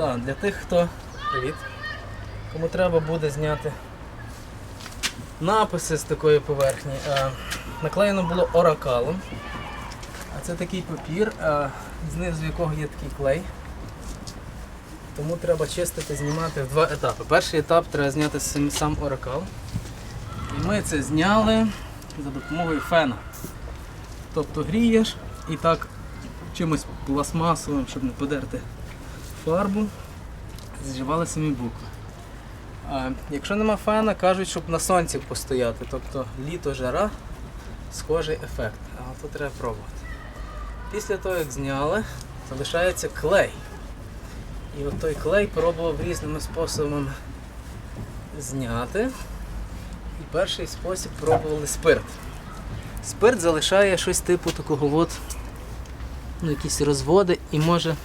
Так, для тих, хто. Привіт. Кому треба буде зняти написи з такої поверхні. Е, наклеєно було оракалом. А це такий папір, е, знизу якого є такий клей. Тому треба чистити, знімати в два етапи. Перший етап треба зняти сам, сам оракал. І ми це зняли за допомогою фена. Тобто грієш і так чимось пластмасовим, щоб не подерти фарбу, зживали самі букви. А, якщо нема фена, кажуть, щоб на сонці постояти. Тобто літо жара, схожий ефект. Але то треба пробувати. Після того, як зняли, залишається клей. І от той клей пробував різними способами зняти. І перший спосіб пробували спирт. Спирт залишає щось типу такого от, ну, якісь розводи і може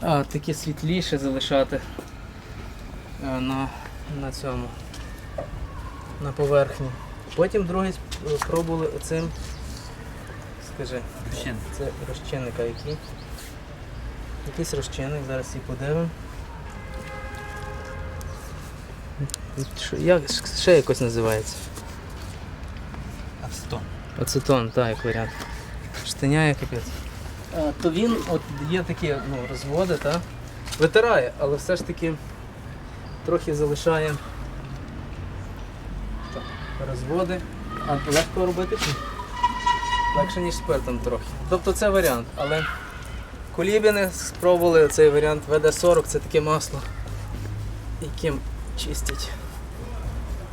а, таке світліше залишати на, на цьому, на поверхні. Потім другий сп- пробували оцим, скажи, це розчинника який. Якийсь розчинник, зараз її подивимо. Як, ще якось називається? Ацетон. Ацетон, так, як варіант. Штиняє капець. А, то він от є такі ну, розводи, та? витирає, але все ж таки трохи залишає так, розводи. А легко робити чи? Легше, ніж спиртом трохи. Тобто це варіант, але кулібіни спробували цей варіант ВД-40, це таке масло, яким чистять.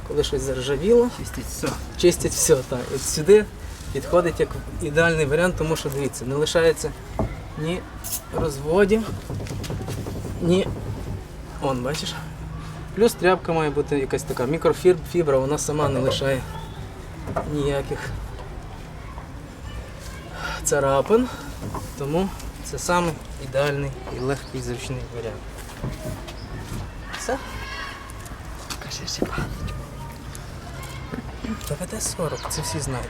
Коли щось заржавіло, Чистить все. чистять все. Так. От сюди підходить як ідеальний варіант, тому що дивіться, не лишається ні розводів, ні. Он, бачиш? Плюс тряпка має бути якась така мікрофібра, вона сама не лишає ніяких царапин. Тому це саме ідеальний і легкий зручний варіант. Все? Кажи себе. Та ВД-40, це всі знають.